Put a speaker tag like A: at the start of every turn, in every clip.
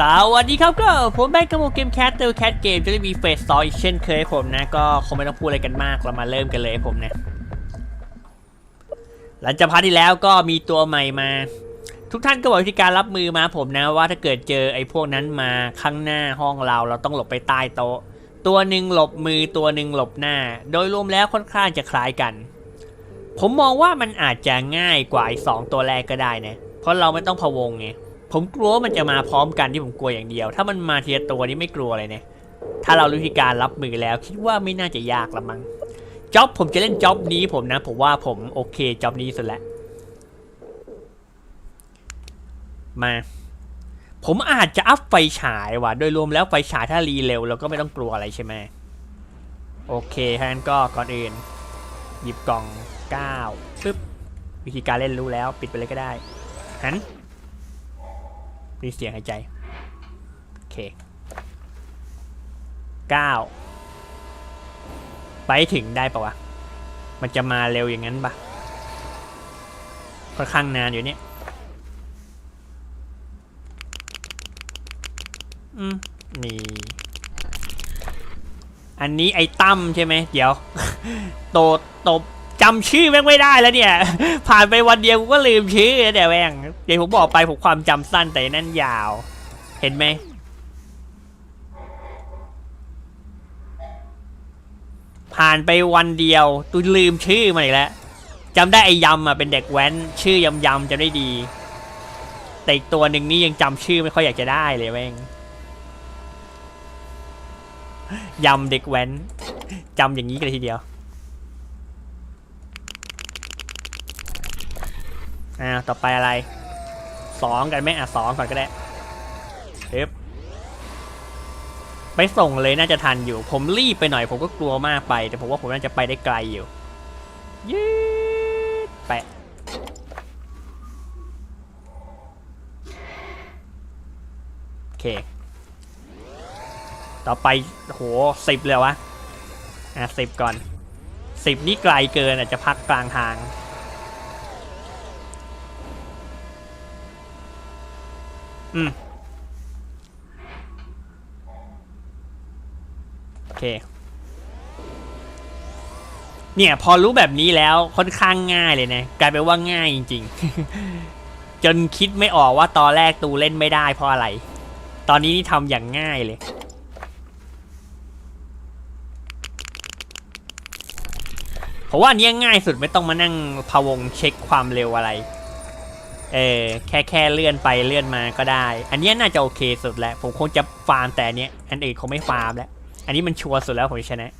A: สวัสดีครับก็ผมแบงค์กับโมเกมแคทเตอร์แคทเกมจะได้มีเฟสซอยเช่นเคยผมนะ ก็คงไม่ต้องพูดอะไรกันมากเรามาเริ่มกันเลยผมนะ หลังจากพาร์ทที่แล้วก็มีตัวใหม่มา ทุกท่านก็บอกวิธีการรับมือมาผมนะว่าถ้าเกิดเจอไอ้พวกนั้นมาข้างหน้าห้องเราเราต้องหลบไปใต้โต๊ะ ตัวหนึ่งหลบมือตัวหนึ่งหลบหน้า โดยรวมแล้วค่อนข้างจะคล้ายกัน ผมมองว่ามันอาจจะง่ายกว่าไอ้สองตัวแรกก็ได้นะเพราะเราไม่ต้องพะวงไง ผมกลัวมันจะมาพร้อมกันที่ผมกลัวอย่างเดียว ถ้ามันมาเทีละตัวนี่ไม่กลัวเลยเนี่ยถ้าเรารู้วิธีการรับมือแล้วคิดว่าไม่น่าจะยากละมั้งจ็อบผมจะเล่นจ็อบนี้ผมนะ ผมว่าผมโอเคจ็อบนี้สุดแล้วมา ผมอาจจะอัพไฟฉายว่ะโดยรวมแล้วไฟฉายถ้ารีเร็วเราก็ไม่ต้องกลัวอะไรใช่ไหมโอเคถ้างั้นก็ก่อนอื่น หยิบกล่อง9ปึ๊บวิธีการเล่นรู้แล้ว ปิดไปเลยก็ได้หัน มีเสียงหายใจ โอเคเก้าไปถึงได้ปะวะ มันจะมาเร็วอย่างนั้นปะค่อนข้างนานอยู่เนี่ย อืมมีอันนี้ไอ้ตั้มใช่ไหม เดี๋ยว โตโต จำชื่อแม่งไม่ได้แล้วเนี่ย ผ่านไปวันเดียวกูก็ลืมชื่อเดี๋ยวแม่งเดี๋ยวผมบอกไปผมความจำสั้นแต่นั่นยาว เห็นไหมผ่านไปวันเดียวตูลืมชื่อมาอีกแล้วจำได้ไอ้ยำอะเป็นเด็กแว้น ชื่อยำยำจำได้ดี แต่อีกตัวหนึ่งนี่ยังจำชื่อไม่ค่อยอยากจะได้เลยแม่งยำเด็กแว้นจำอย่างนี้กันทีเดียว อ่าต่อไปอะไรสองกันไหมอะสองก่อนก็ได้เอฟไปส่งเลยน่าจะทันอยู่ ผมรีบไปหน่อยผมก็กลัวมากไป แต่ผมว่าผมน่าจะไปได้ไกลอยู่ยืดแปะโอเค ต่อไปโหสิบเลยวะ อะสิบก่อนสิบนี่ไกลเกินอาจจะพักกลางทาง อืม โอเค เนี่ย พอรู้แบบนี้แล้วค่อนข้างง่ายเลยนะ กลายเป็นว่าง่ายจริง ๆ จนคิดไม่ออกว่าตอนแรกตูเล่นไม่ได้เพราะอะไร ตอนนี้นี่ทำอย่างง่ายเลยเพราะว่าอันนี้ง่ายสุดไม่ต้องมานั่งพะวงเช็คความเร็วอะไร เออแค่แค่เลื่อนไปเลื่อนมาก็ได้ อันนี้น่าจะโอเคสุดแล้ว ผมคงจะฟาร์มแต่อันเนี้ยอันอื่นคงไม่ฟาร์มแล้ว อันนี้มันชัวร์สุดแล้วผมจะชนะ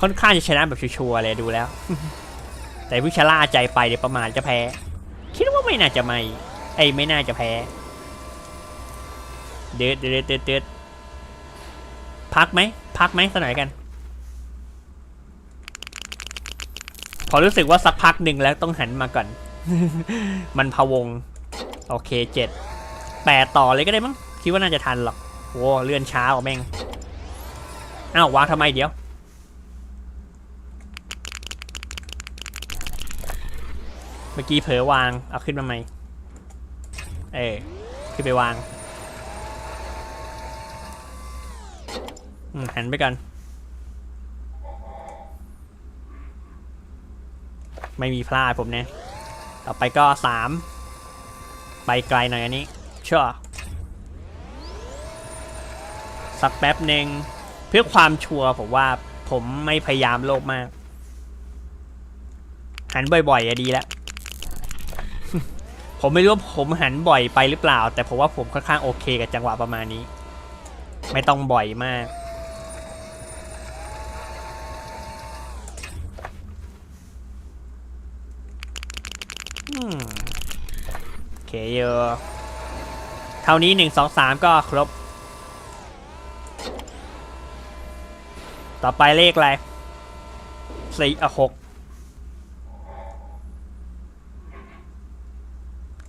A: ค่อนข้างจะชนะแบบชัวร์เลยดูแล้ว แต่ผู้ชล่าใจไปเดี๋ยวประมาณจะแพ้ คิดว่าไม่น่าจะไม่ ไอ้ไม่น่าจะแพ้ เดือดเดือดเดือดเดือดพักไหมพักไหมสักหน่อยกัน พอรู้สึกว่าสักพักหนึ่งแล้วต้องหันมาก่อน มันพะวง โอเคเจ็ดแปดต่อเลยก็ได้มั้ง คิดว่าน่าจะทันหรอกโว้เลื่อนช้ากว่าแม่ง อ้าววางทำไมเดี๋ยว เมื่อกี้เผลอวาง เอาขึ้นมาไหม่ เออขึ้นไปวางหันไปกัน ไม่มีพลาดผมเนี่ยต่อไปก็สามไปไกลหน่อยอันนี้เชื่อสักแป๊บหนึ่งเพื่อความชัวร์ผมว่าผมไม่พยายามโลภมาก หันบ่อยๆอะดีแล้ว ผมไม่รู้ว่าผมหันบ่อยไปหรือเปล่า แต่ผมว่าผมค่อนข้างโอเคกับจังหวะประมาณนี้ ไม่ต้องบ่อยมาก อืมโอ เคเยอะเท่านี้หนึ่งสองสามก็ครบ ต่อไปเลขอะไรสี่อะหก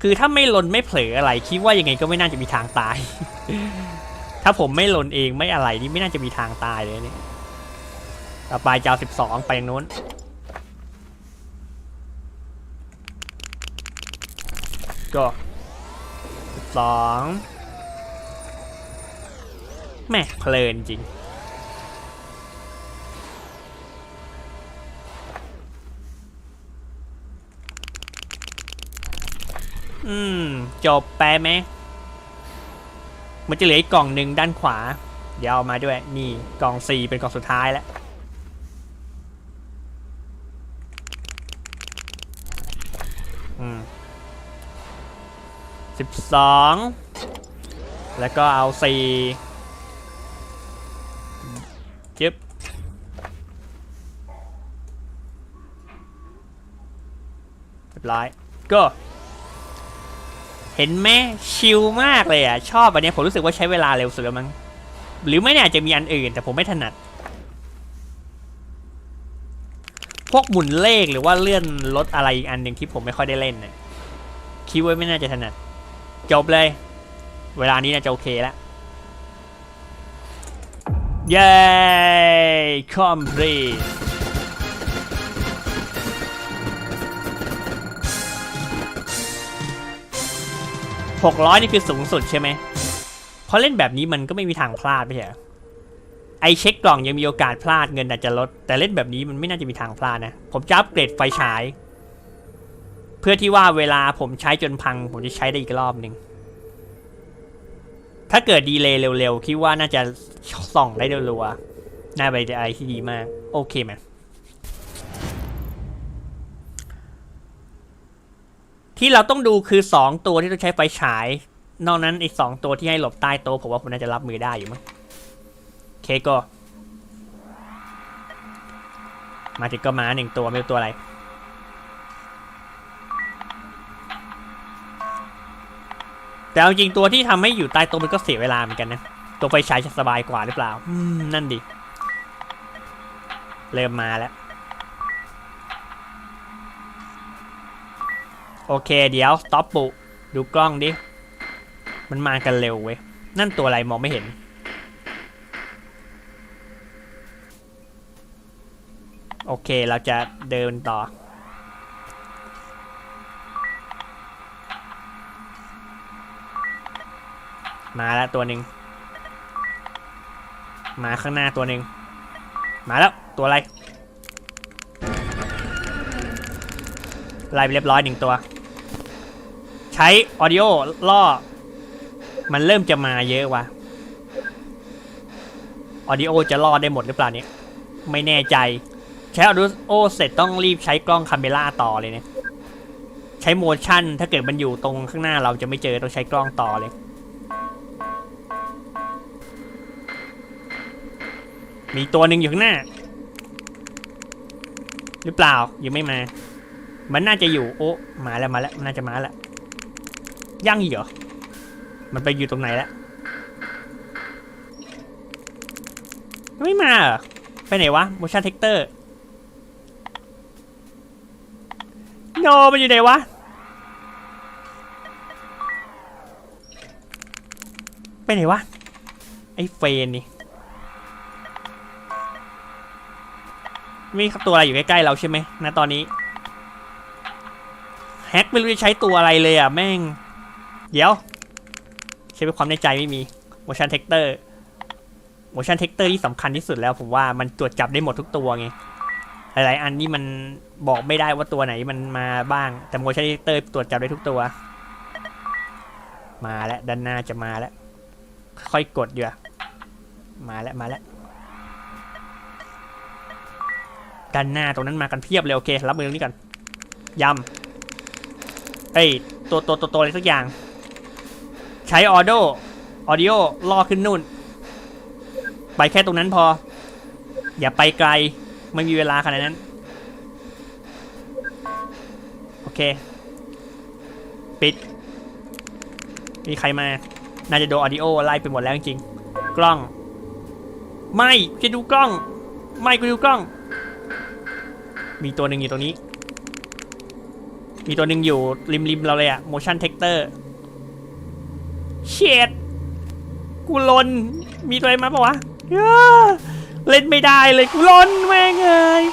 A: คือถ้าไม่หลนไม่เผลออะไร คิดว่ายังไงก็ไม่น่าจะมีทางตาย ถ้าผมไม่หลนเองไม่อะไรนี่ไม่น่าจะมีทางตายเลยเนี่ยต่อไปจะเอาสิบสองไปนู้น ก็สองแม่เพลินจริง อืม จบไปไหมมันจะเหลืออีกกล่องหนึ่งด้านขวา เดี๋ยวเอามาด้วย นี่กล่องสี่เป็นกล่องสุดท้ายแล้ว 12 แล้วก็เอา4จึ๊บเรียบร้อยก็เห็นไหมชิลมากเลยอะ ชอบอันนี้ผมรู้สึกว่าใช้เวลาเร็วสุดแล้วมั้งหรือไม่เนี่ยจะมีอันอื่น แต่ผมไม่ถนัด พวกหมุนเลขหรือว่าเลื่อนรถอะไรอีกอันหนึ่งที่ผมไม่ค่อยได้เล่นเนี่ยคิดว่าไม่น่าจะถนัด จบเลย เวลานี้น่าจะโอเคแล้ว เย้คอมพลีหกร้อยนี่คือสูงสุดใช่ไหมเพราะเล่นแบบนี้มันก็ไม่มีทางพลาดไม่ใช่เหรอไอเช็คกล่องยังมีโอกาสพลาดเงินอาจจะลด แต่เล่นแบบนี้มันไม่น่าจะมีทางพลาดนะ ผมจะอัปเกรดไฟฉาย พื่อที่ว่าเวลาผมใช้จนพัง ผมจะใช้ได้อีกรอบหนึ่ง ถ้าเกิดดีเลย์เร็วๆ คิดว่าน่าจะส่องได้รัวๆน่าไปนอะไรที่ดีมาก โอเคไหมที่เราต้องดูคือ 2 ตัวที่ต้องใช้ไฟฉาย นอกนั้นอีกสองตัวที่ให้หลบใต้โต๊ะผมว่าผมน่าจะรับมือได้อยู่มั้งเคก็ มาถึงก็มาหนึ่งตัวไม่รู้ตัวอะไร แต่เอาจริงตัวที่ทำให้อยู่ใต้โต๊ะมันก็เสียเวลาเหมือนกันนะ ตัวไฟฉายจะสบายกว่าหรือเปล่า อืม นั่นดิ เริ่มมาแล้ว โอเค เดี๋ยวสต็อปปุ ดูกล้องดิ มันมากันเร็วเว้ย นั่นตัวอะไรมองไม่เห็น โอเค เราจะเดินต่อ มาแล้วตัวหนึ่งมาข้างหน้าตัวหนึ่งมาแล้วตัวอะไรไล่ไปเรียบร้อยหนึ่งตัว ใช้ออดิโอล่อ มันเริ่มจะมาเยอะว่ะออดิโอจะล่อได้หมดหรือเปล่าเนี่ยไม่แน่ใจ ใช้ออดิโอเสร็จต้องรีบใช้กล้องคาเมล่าต่อเลยเนี่ยใช้โมชั่นถ้าเกิดมันอยู่ตรงข้างหน้าเราจะไม่เจอต้องใช้กล้องต่อเลย มีตัวหนึ่งอยู่ข้างหน้า หรือเปล่ายังไม่มา มันน่าจะอยู่โอ้มาแล้วมาแล้วน่าจะมาแล้วยังอีกเหรอมันไปอยู่ตรงไหนแล้วไม่มาเหรอไปไหนวะ motion detector โนมันอยู่ไหนวะไปไหนวะไอ้เฟนนี่ มีตัวอะไรอยู่ใกล้ๆเราใช่ไหมณตอนนี้แฮกไม่รู้จะใช้ตัวอะไรเลยอะแม่ง เดี๋ยว ใช้เป็นความในใจไม่มี motion detector motion detector ที่สำคัญที่สุดแล้ว ผมว่ามันตรวจจับได้หมดทุกตัวไงหลายๆอันนี่มันบอกไม่ได้ว่าตัวไหนมันมาบ้าง แต่ motion detector ตรวจจับได้ทุกตัว มาแล้วด้านหน้าจะมาแล้ว ค่อยกดดีกว่มาแล้วมาแล้ว ด้านหน้าตรงนั้นมากันเพียบเลยโอเครับมือตรงนี้ก่อนยำเอ้ยตัวตัวตัวตัวอะไรสักอย่าง ใช้ออโดออดิโอล่อขึ้นนู่น ไปแค่ตรงนั้นพอ อย่าไปไกล ไม่มีเวลาขนาดนั้น โอเค ปิด มีใครมา น่าจะโดนออดิโอไล่ไปหมดแล้วจริงๆกล้อง ไม่จะดูกล้อง ไม่กูดูกล้อง มีตัวหนึ่งอยู่ตรงนี้ มีตัวหนึ่งอยู่ริมริมๆเราเลยอะ motion detector เชียดกูลน มีตัวอะไรมาปะวะเล่นไม่ได้เลยกูลนแม่งเอ้ย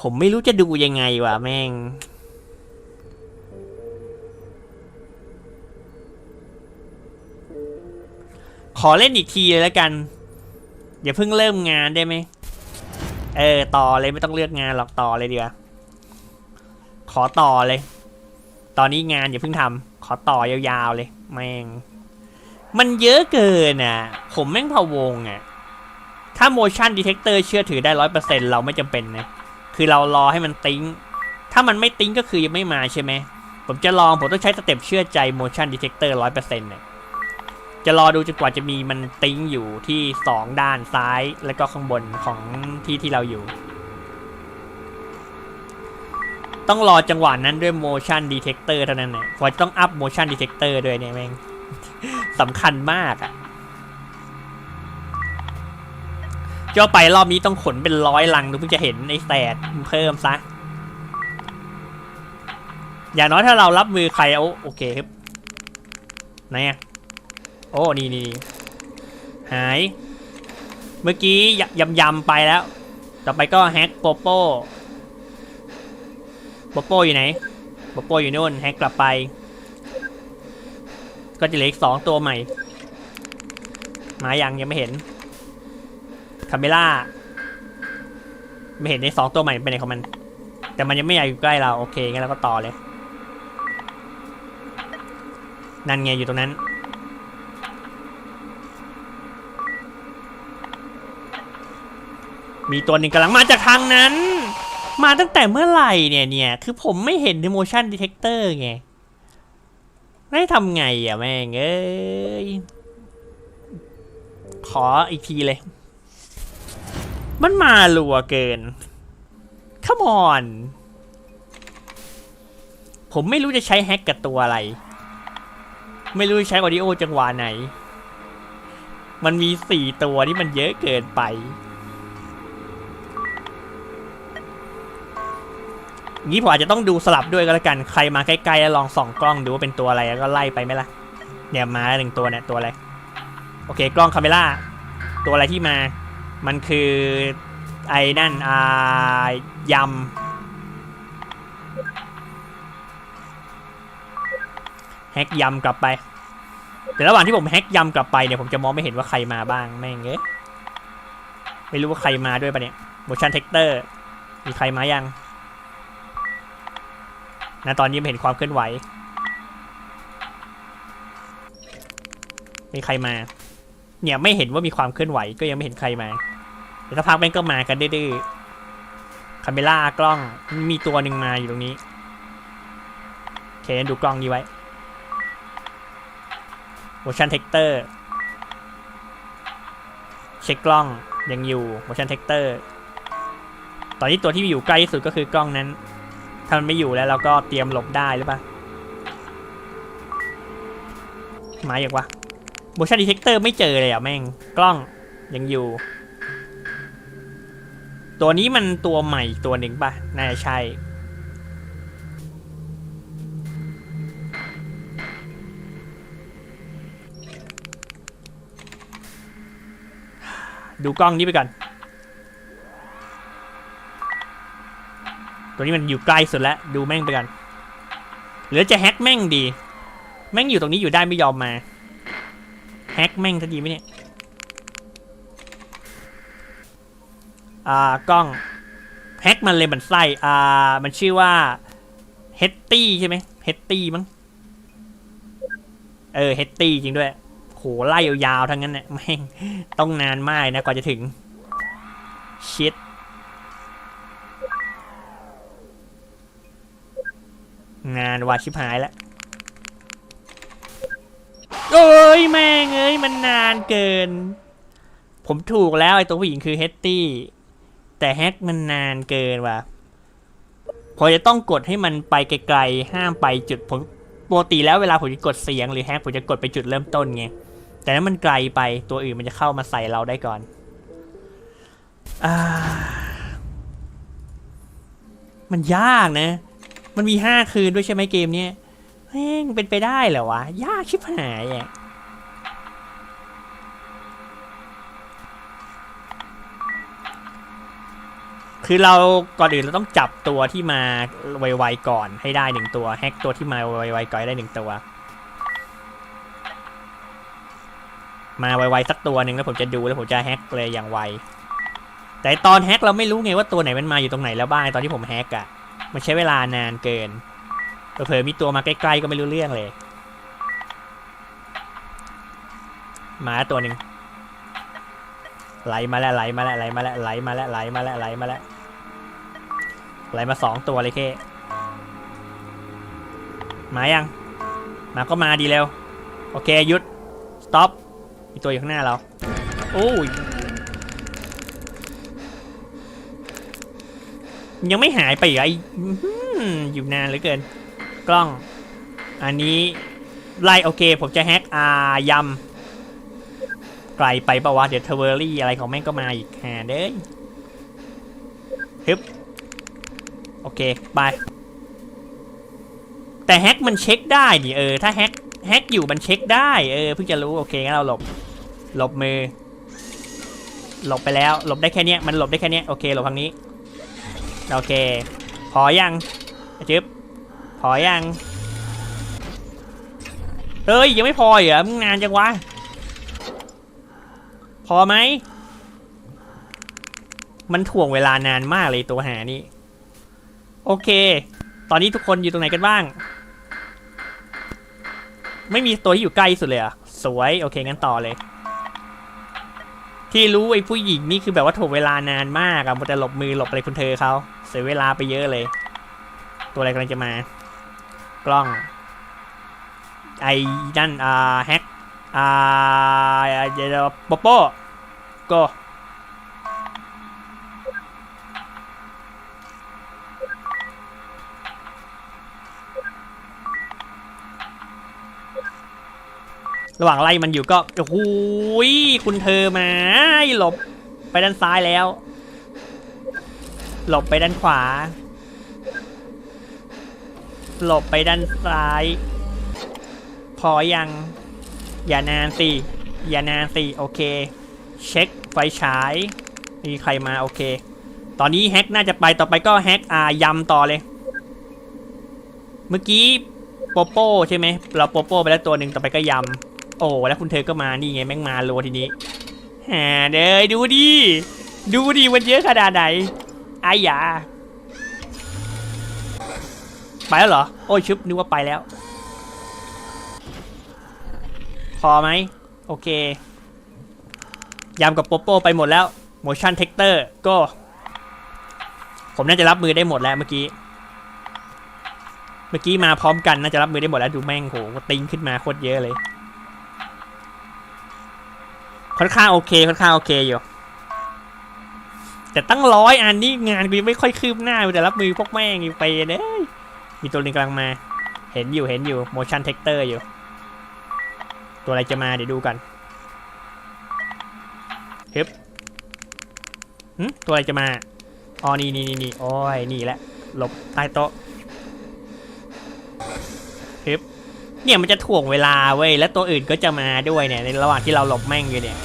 A: ผผมไม่รู้จะดูยังไงวะแม่ง ขอเล่นอีกทีเลยแล้วกัน อย่าเพิ่งเริ่มงานได้ไหม เออ ต่อเลยไม่ต้องเลือกงานหรอกต่อเลยดีกว่า ขอต่อเลย ตอนนี้งานอย่าเพิ่งทำขอต่อยาวๆเลย แม่ง มันเยอะเกินอะ ผมแม่งพะวงอะ ถ้า motion detector เชื่อถือได้ร้อยเปอร์เซ็นเราไม่จำเป็นนะ คือเรารอให้มันติ้ง ถ้ามันไม่ติ้งก็คือยังไม่มาใช่ไหม ผมจะลองผมต้องใช้สเต็ปเชื่อใจ motion detector ร้อยเปอร์เซ็นต์เนี่ย จะรอดูจนกว่าจะมีมันติ้งอยู่ที่สองด้านซ้ายแล้วก็ข้างบนของที่ที่เราอยู่ ต้องรอจังหวะนั้นด้วย motion detector เท่านั้นเนี่ยพอต้องอัพ motion detector ด้วยเนี่ยแม่งสำคัญมากอะเจ้าไปรอบนี้ต้องขนเป็นร้อยลังถึงเพิ่งจะเห็นไอ้แสดเพิ่มซะ อย่างน้อยถ้าเรารับมือใครเอาโอเคครับไหนอะ โอ้นี่นี่หาย เมื่อกี้ยยำยำไปแล้ว ต่อไปก็แฮกโปโป้โปโป้อยู่ไหนโปโป้อยู่นู่นแฮกกลับไป ก็จะเหลืออีกสองตัวใหม่ มายังยังไม่เห็นคาเมล่าไม่เห็นในสองตัวใหม่ไปไหนของมัน แต่มันยังไม่อยากอยู่ใกล้เรา โอเคงั้นเราก็ต่อเลย นั่นไงอยู่ตรงนั้น มีตัวหนึ่งกำลังมาจากทางนั้น มาตั้งแต่เมื่อไหร่เนี่ยเนี่ยคือผมไม่เห็นใน motion detector ไงไม่ทำไงอะแม่งเอ้ยขออีกทีเลย มันมาลัวเกิน come on ผมไม่รู้จะใช้แฮกกับตัวอะไร ไม่รู้จะใช้ออดิโอจังหวะไหน มันมีสี่ตัวที่มันเยอะเกินไป งี้ผมอาจจะต้องดูสลับด้วยก็แล้วกัน ใครมาใกล้ๆแล้วลองส่องกล้องดูว่าเป็นตัวอะไรแล้วก็ไล่ไปไหมล่ะ เนี่ยมาหนึ่งตัวเนี่ยตัวอะไร โอเค กล้องคาเมล่า ตัวอะไรที่มา มันคือไอ้นั่นอ่ายำแฮกยำกลับไป แต่ระหว่างที่ผมแฮกยำกลับไปเนี่ยผมจะมองไม่เห็นว่าใครมาบ้างแม่งเอ้ยไม่รู้ว่าใครมาด้วยปะเนี่ย motion detector มีใครมายัง นะตอนนี้ไม่เห็นความเคลื่อนไหว มีใครมา เนี่ยไม่เห็นว่ามีความเคลื่อนไหวก็ยังไม่เห็นใครมาแต่ถ้าพักแม่งก็มากันดื้อคาเมล่ากล้องมีตัวหนึ่งมาอยู่ตรงนี้เคนดูกล้องนี้ไว้ motion detector เช็คกล้องยังอยู่ motion detector ตอนนี้ตัวที่อยู่ใกล้ที่สุดก็คือกล้องนั้น ถ้ามันไม่อยู่แล้วเราก็เตรียมหลบได้หรือเปล่ามาอย่างวะ motion detector ไม่เจอเลยอะแม่ง กล้องยังอยู่ ตัวนี้มันตัวใหม่ตัวหนึ่งป่ะ น่าจะใช่ ดูกล้องนี้ไปก่อน ตัวนี้มันอยู่ใกล้สุดแล้วดูแม่งไปกัน หรือจะแฮกแม่งดี แม่งอยู่ตรงนี้อยู่ได้ไม่ยอมมา แฮกแม่งจะดีไหมเนี่ย อ่ากล้อง แฮกมันเลยมันไส้อ่า มันชื่อว่าเฮตตี้ใช่ไหมเฮตตี้มั้ง เออเฮตตี้จริงด้วยโหไล่ยาวๆทั้งนั้นเนี่ยแม่งต้องนานมากนะกว่าจะถึงชิด งานวาชิบหายแล้วเอ้ยแม่งเอ้ยมันนานเกิน ผมถูกแล้วไอ้ตัวผู้หญิงคือเฮตตี้ แต่แฮกมันนานเกินว่ะผมจะต้องกดให้มันไปไกลๆ ห้ามไปจุดผมปกติแล้วเวลาผมจะกดเสียงหรือแฮกผมจะกดไปจุดเริ่มต้นไง แต่นั้นมันไกลไปตัวอื่นมันจะเข้ามาใส่เราได้ก่อนอามันยากนะ มันมีห้าคืนด้วยใช่ไหมเกมเนี้ยแม่งเป็นไปได้เหรอวะ ยากชิบหายอะคือเราก่อนอื่นเราต้องจับตัวที่มาไวๆก่อนให้ได้หนึ่งตัว แฮกตัวที่มาไวๆก่อนได้หนึ่งตัว มาไวๆสักตัวหนึ่งแล้วผมจะดูแล้วผมจะแฮกเลยอย่างไว แต่ตอนแฮกเราไม่รู้ไงว่าตัวไหนมันมาอยู่ตรงไหนแล้วบ้างตอนที่ผมแฮกอะ่ะ มันใช้เวลานานเกินเผลอมีตัวมาใกล้ๆก็ไม่รู้เรื่องเลยมาตัวหนึ่งไหลมาแล้วไหลมาแล้วไหลมาแล้วไหลมาแล้วไหลมาแล้วไหลมาแล้วไหลมาสองตัวเลยเคมายังมาก็มาดีเร็วโอเคหยุด stop มีตัวอยู่ข้างหน้าเราโอ้ย ยังไม่หายไปอีกเหรอไอ้อยู่นานเหลือเกิน กล้อง อันนี้ ไล่โอเค ผมจะแฮกอายำไกลไปปะวะเดี๋ยวเทเวอรี่อะไรของแม่งก็มาอีกแฮเด้ยฮึบโอเคไปแต่แฮกมันเช็คได้ดิเออถ้าแฮกแฮกอยู่มันเช็คได้เออเพิ่งจะรู้โอเคงั้นเราหลบ หลบมือ หลบไปแล้ว หลบได้แค่เนี้ยมันหลบได้แค่เนี้ยโอเคหลบทางนี้ โอเค พอยังจึ๊บพอยังเอ้ยยังไม่พออีกเหรอมึงนานจังวะ พอไหม มันถ่วงเวลานานมากเลยตัวหานี่ โอเค ตอนนี้ทุกคนอยู่ตรงไหนกันบ้าง ไม่มีตัวที่อยู่ใกล้สุดเลยอะสวย โอเคงั้นต่อเลย ที่รู้ไอ้ผู้หญิงนี่คือแบบว่าถ่วงเวลานานมากอะมันจะหลบมือหลบอะไรคุณเธอเขาเสียเวลาไปเยอะเลย ตัวอะไรกำลังจะมา กล้อง ไอ้นั่นอ่าแฮกอ่าเดี๋ยวโปโป้ก็ ระหว่างไล่มันอยู่ก็โอ้โหยคุณเธอมาหลบไปด้านซ้ายแล้ว หลบไปด้านขวา หลบไปด้านซ้าย พอยัง อย่านานสิอย่านานสิโอเค เช็คไฟฉาย มีใครมาโอเค ตอนนี้แฮกน่าจะไปต่อไปก็แฮกอายำต่อเลย เมื่อกี้โปโป้ใช่ไหมเราโปโป้ไปแล้วตัวหนึ่งต่อไปก็ยำ โอ้แล้วคุณเธอก็มานี่ไงแม่งมาโลทีนี้แหมเด้ยดูดิดูดิมันเยอะขนาดไหนไอายาไปแล้วเหรอ โอ้ยชุบนึกว่าไปแล้ว พอไหมโอเคยำกับโปโป้ไปหมดแล้ว motion t e c t o r ก็ ผมน่าจะรับมือได้หมดแล้วเมื่อกี้ เมื่อกี้มาพร้อมกันน่าจะรับมือได้หมดแล้วดูแม่งโหติงขึ้นมาโคตรเยอะเลย ค่อนข้างโอเคค่อนข้างโอเคอยู่แต่ตั้งร้อยอันนี้งานกูยังไม่ค่อยคืบหน้าแต่รับมือพวกแม่งอยู่ไปเด้ยมีตัวหนึงกำลังมา เห็นอยู่เห็นอยู่ motion t e c t o r อยู่ ตัวอะไรจะมาเดี๋ยวดูกันฮึบหึตัวอะไรจะมาอ๋อนี่นี่นี่โอ้ยนี่แหละหลบใต้โต๊ะฮึบ เนี่ยมันจะถ่วงเวลาเว้ยแล้วตัวอื่นก็จะมาด้วยเนี่ยในระหว่างที่เราหลบแม่งอยู่เนี่ย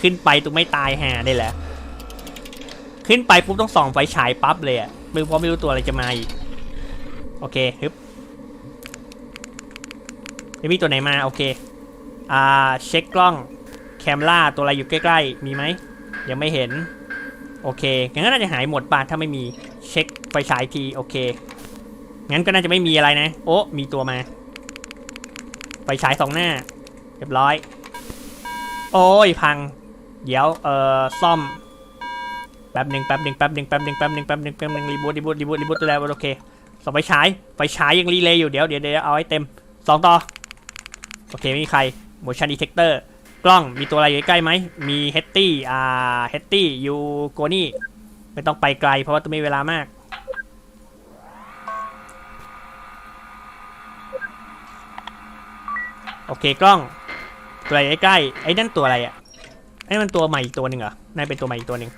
A: ขึ้นไปตุกไม่ตายหาได้แหละ ขึ้นไปปุ๊บต้องส่องไฟฉายปั๊บเลยอะไม่เพราะไม่รู้ตัวอะไรจะมาอีกโอเคฮึบไม่มีตัวไหนมาโอเคอ่าเช็คกล้องแคมล่าตัวอะไรอยู่ใกล้ๆ มีไหมยังไม่เห็น โอเคงั้นน่าจะหายหมดป่ะถ้าไม่มีเช็คไฟฉายทีโอเค งั้นก็น่าจะไม่มีอะไรนะ โอ้มีตัวมาไฟฉายสองหน้า เรียบร้อย โอ้ยพัง เดี๋ยวเอ่อซ่อมแป๊บหนึ่งแป๊บหนึ่งแป๊บหนึ่งแป๊บหนึ่งแป๊บหนึ่งแป๊บหนึ่งแป๊บหนึ่งรีบูทรีบูทรีบูทรีบูทแล้วโอเคส่องไฟฉายไฟฉายยังรีเลย์อยู่เดี๋ยวเดี๋ยวเดี๋ยวเอาให้เต็มสองต่อโอเคไม่มีใคร motion detector กล้องมีตัวอะไรอยู่ใกล้ไหมมีเฮตตี้อ่าเฮตตี้ยูโกนี่ไม่ต้องไปไกลเพราะว่าต้องมีเวลามาก อเคกล้อง ตัวอะไรใกล้ไอ้นั่นตัวอะไรอะไอ้มันตัวใหม่อีกตัวหนึ่งเหรอน่าเป็นตัวใหม่อีกตัวหนึ่ง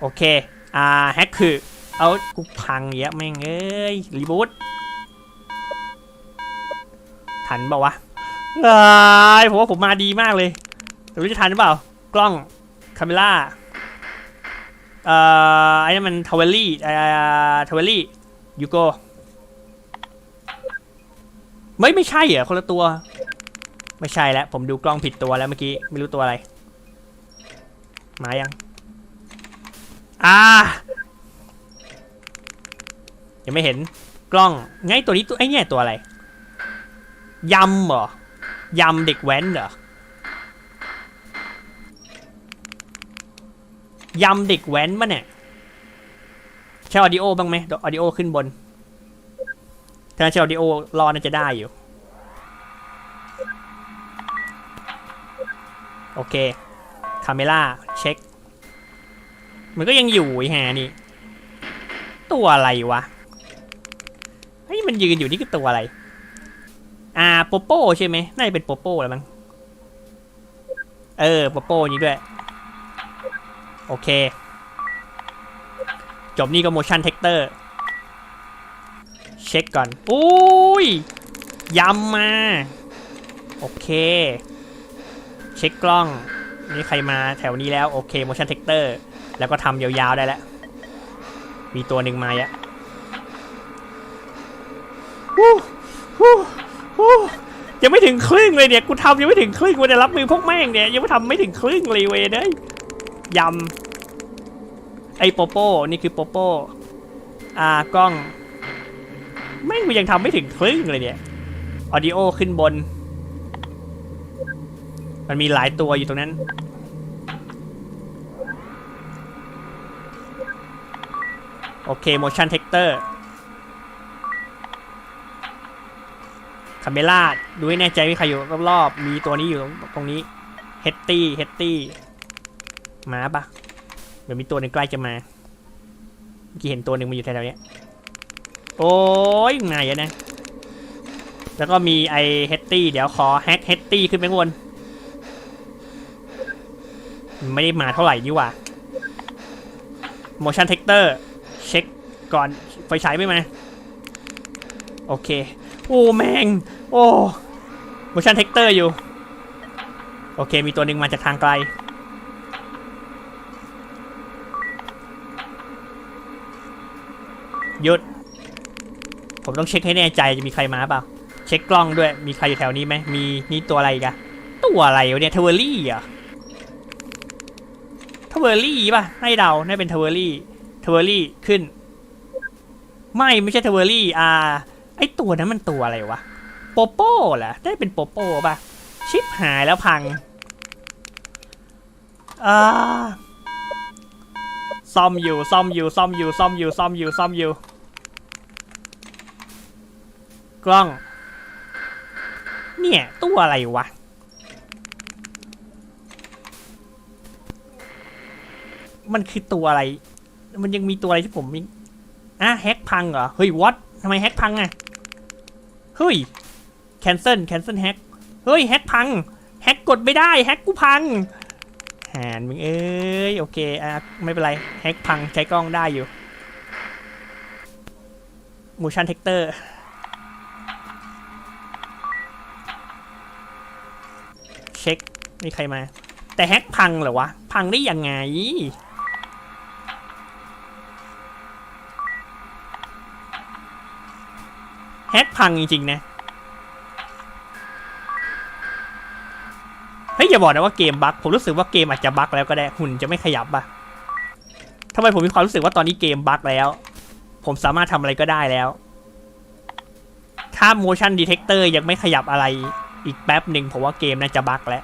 A: โอเค อ่าแฮกคือ เอากูพังเยอะแม่งเอ้ยรีบูททันเปล่าวะเอ้ยผมว่าผมมาดีมากเลย แต่รู้จะทันหรือเปล่า กล้องคาเมล่าเอ่อไอ้นั่นมันทาวเวลลี่เอ่อทาวเวลลี่ยูโกไม่ไม่ใช่เหรอคนละตัว ไม่ใช่แล้ว ผมดูกล้องผิดตัวแล้วเมื่อกี้ ไม่รู้ตัวอะไร มายัง อ่า ยังไม่เห็นกล้องไงตัวนี้ตัวไอ้เนี่ยตัวอะไร ยำเหรอ ยำเด็กแว้นเหรอยำเด็กแว้นมะเนี่ย ใช้ออดิโอบ้างไหมออดิโอขึ้นบน ถ้าใช้ออดิโอรอน่าจะได้อยู่ โอเคคาเมล่าเช็ค มันก็ยังอยู่แฮนี่ ตัวอะไรวะ เฮ้ยมันยืนอยู่นี่คือตัวอะไร อ่าโปโป้ใช่ไหมน่าจะเป็นโปโป้แล้วมั้ง เออโปโป้นี้ด้วย โอเค จบนี่ก็ motion texture เช็คก่อน อุ้ยยำมา โอเค เช็คกล้องนี่ใครมาแถวนี้แล้วโอเค motion texture แล้วก็ทำยาวๆได้แล้ว มีตัวหนึ่งมาอะฮู้ฮู้ฮู้ยังไม่ถึงครึ่งเลยเนี่ยกูทำยังไม่ถึงครึ่งกูจะรับมือพวกแม่งเนี่ยยังไม่ทำไม่ถึงครึ่งเลยเว้ยเนยยำไอ้โปโป้นี่คือโปโป้อ่ากล้องแม่งกูยังทำไม่ถึงครึ่งเลยเนี่ยออดิโอขึ้นบน มันมีหลายตัวอยู่ตรงนั้น โอเค motion texture คาเมล่าดูให้แน่ใจว่าใครอยู่รอบๆมีตัวนี้อยู่ตรงนี้เฮตตี้เฮตตี้มาปะเดี๋ยวมีตัวหนึ่งใกล้จะมาเมื่อกี้เห็นตัวหนึ่งมันอยู่แถวๆนี้โอ้ยไงอะนะ แล้วก็มีไอเฮตตี้เดี๋ยวขอแฮกเฮตตี้ขึ้นไปข้างบนน ไม่ได้มาเท่าไหร่นี่ว่า motion texture เช็คก่อนไฟฉายไม่มา โอเค โอ้แมง โอ้ motion texture อยู่ โอเค มีตัวหนึ่งมาจากทางไกล หยุด ผมต้องเช็คให้แน่ใจจะมีใครมาเปล่า เช็คกล้องด้วย มีใครอยู่แถวนี้ไหม มีนี่ตัวอะไรกันตัวอะไรวะเนี่ยทเวอรี่เหรอะ ทเวอรี่ป่ะให้เดาน่าเป็นทเวอรี่ทเวอรี่ขึ้น ไม่ไม่ใช่ทเวอรี่อ่า ไอตัวนั้นมันตัวอะไรวะโปโป้เหรอได้เป็นโปโป้ป่ะ ชิปหายแล้วพังอ่าซ่อมอยู่ซ่อมอยู่ซ่อมอยู่ซ่อมอยู่ซ่อมอยู่ซ่อมอยู่ กล้อง เนี่ย ตัวอะไรวะ มันคือตัวอะไร มันยังมีตัวอะไรที่ผมมีอะแฮกพังเหรอ เฮ้ย what ทำไมแฮกพังอะ เฮ้ย cancel cancel แฮกเฮ้ยแฮกพัง แฮกกดไม่ได้แฮกกูพังหานมึงเอ้ย โอเคอะไม่เป็นไร แฮกพังใช้กล้องได้อยู่ motion texture เช็ค มีใครมา แต่แฮกพังเหรอวะ พังได้ยังไง แฮกพังจริงๆนะ เฮ้ยอย่าบอกนะว่าเกมบั๊กผมรู้สึกว่าเกมอาจจะบั๊กแล้วก็ได้หุ่นจะไม่ขยับอะทำไมผมมีความรู้สึกว่าตอนนี้เกมบั๊กแล้ว ผมสามารถทำอะไรก็ได้แล้ว ถ้า motion detector ยังไม่ขยับอะไรอีกแป๊บหนึ่งผมว่าเกมน่าจะบั๊กแล้ว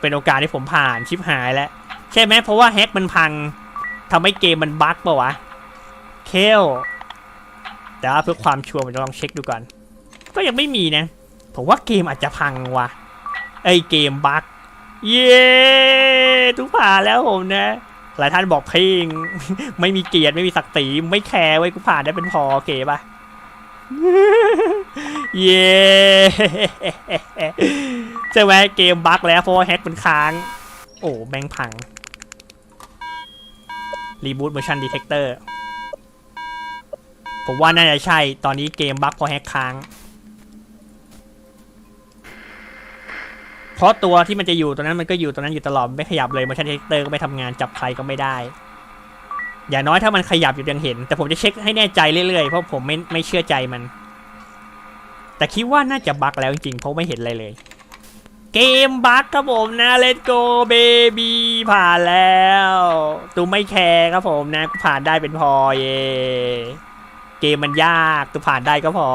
A: เป็นโอกาสที่ผมผ่านชิปหายแล้ว ใช่ไหมเพราะว่าแฮกมันพังทำให้เกมมันบั๊กปะวะเคล แต่ว่าเพื่อความชัวร์ผมจะลองเช็คดูก่อน ก็ยังไม่มีนะ ผมว่าเกมอาจจะพังว่ะ ไอเกมบั๊กเย้ทุกผ่านแล้วผมนะ หลายท่านบอกเพลง ไม่มีเกียรติไม่มีศักดิ์ศรีไม่แคร์ไว้กูผ่านได้เป็นพอโอเคปะเย้ใช่ไหมเกมบั๊กแล้วเพราะว่าแฮกมันค้าง โอ้แม่งพังรีบูต motion detector ผมว่าน่าจะใช่ ตอนนี้เกมบั๊กพราะแฮกค้าง เพราะตัวที่มันจะอยู่ตรงนั้นมันก็อยู่ตรงนั้นอยู่ตลอดไม่ขยับเลย motion detector ก็ไม่ทำงานจับใครก็ไม่ได้ อย่างน้อยถ้ามันขยับอยู่ยังเห็น แต่ผมจะเช็คให้แน่ใจเรื่อยๆ เพราะผมไม่ไม่เชื่อใจมัน แต่คิดว่าน่าจะบั๊กแล้วจริงๆเพราะไม่เห็นอะไรเลยเกมบั๊กครับผมนะ Let's go baby ผ่านแล้ว ตูไม่แคร์ครับผมนะกูผ่านได้เป็นพอเย เกมมันยากตูผ่านได้ก็พอ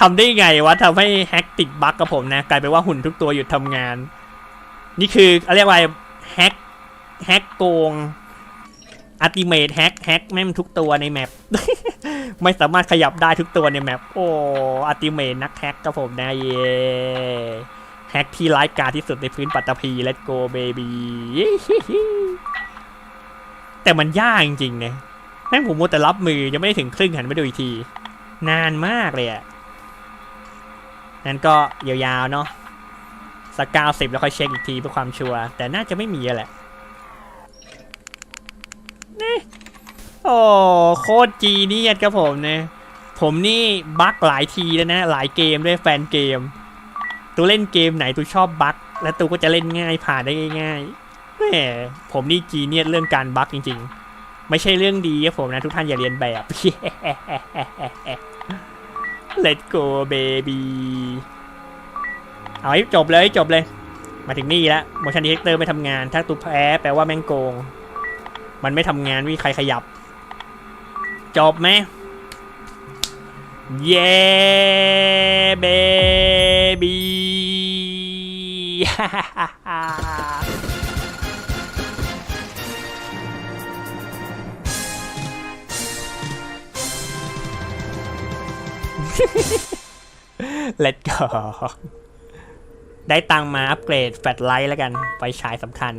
A: ทำได้ไงวะทำให้แฮกติดบั๊กกับผมนะ กลายเป็นว่าหุ่นทุกตัวหยุดทำงาน นี่คือเรียกว่าแฮกแฮกโกงอัติเม e แฮกแฮกแม่งทุกตัวในแมปไม่สามารถขยับได้ทุกตัวในแมปโอ้อัติเม e นักแฮกครับผมนะเย่แฮกที่ร้ายกาจที่สุดในพื้นปัตตภี let's go baby แต่มันยากจริงๆนะ แม่งผมมัวแต่รับมือยังไม่ได้ถึงครึ่งหันไปดูอีกที นานมากเลยอะนั้นก็ยาวๆเนาะสักเก้าสิบแล้วค่อยเช็คอีกทีเพื่อความชัวร์แต่น่าจะไม่มีแหละนี่โอ้โคตรจีเนียสครับผมเนะผมนี่บั๊กหลายทีแล้วนะ หลายเกมด้วยแฟนเกม ตัวเล่นเกมไหนตัวชอบบั๊กและตัวก็จะเล่นง่ายผ่านได้ง่ายๆแหมผมนี่จีเนียสเรื่องการบั๊กจริง ๆ ไม่ใช่เรื่องดีครับผมนะ ทุกท่านอย่าเรียนแบบ Let go baby เอาให้จบเลยให้จบเลย มาถึงนี่แล้ว motion detector ไม่ทำงาน ถ้าตูแพ้แปลว่าแม่งโกง มันไม่ทำงานวิใครขยับ จบไหมเย้เบบี Let's go ได้ตังมาอัปเกรดแฟลชไลท์แล้วกัน ไฟฉายสำคัญ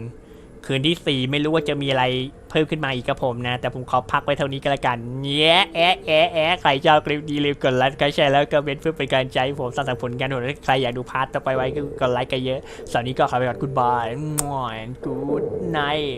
A: คืนที่4ไม่รู้ว่าจะมีอะไรเพิ่มขึ้นมาอีกครับผมนะ แต่ผมขอพักไว้เท่านี้ก็แล้วกันแย่แอะแอะแอะใครชอบคลิปนี้รีบกดไลค์กดแชร์แล้วก็เมนเพื่อเป็นกำลังใจให้ผมสร้างสรรค์ผลงานถ้าใครอยากดูพาร์ทต่อไปไว้ก็กดไลค์กันเยอะสำหรับวันนี้ก็ขอไปก่อน goodbye มอน good night